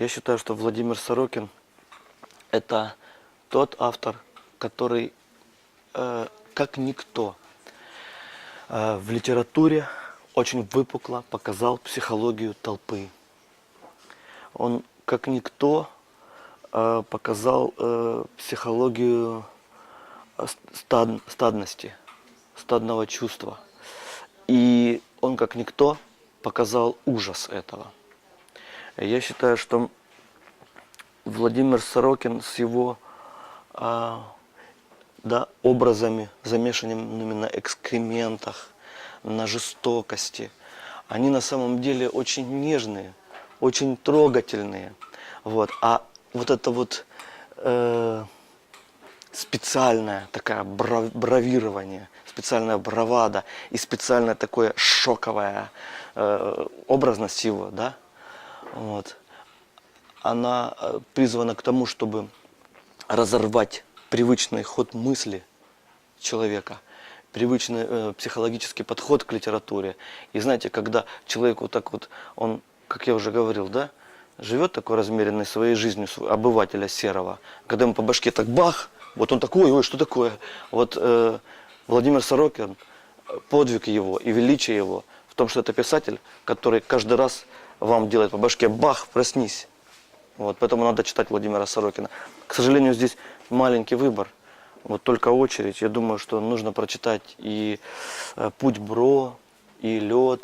Я считаю, что Владимир Сорокин – это тот автор, который, э, как никто, э, в литературе очень выпукло показал психологию толпы. Он, как никто, э, показал э, психологию э, ст- стад- стадности, стадного чувства. И он, как никто, показал ужас этого. Я считаю, что Владимир Сорокин с его а, да, образами, замешанными на экскрементах, на жестокости, они на самом деле очень нежные, очень трогательные. Вот. А вот это вот э, специальное такое бра- бравирование, специальная бравада и специальная такое шоковая э, образность его, да, вот, она э, призвана к тому, чтобы разорвать привычный ход мысли человека, привычный э, психологический подход к литературе. И знаете, когда человек вот так вот, он, как я уже говорил, да, живет такой размеренной своей жизнью обывателя серого, когда ему по башке так бах, вот он такой, ой, что такое? Вот э, Владимир Сорокин, э, подвиг его и величие его в том, что это писатель, который каждый раз вам делает по башке бах, проснись. Вот, поэтому надо читать Владимира Сорокина. К сожалению, здесь маленький выбор. Вот только очередь. Я думаю, что нужно прочитать и э, «Путь Бро», и «Лед»,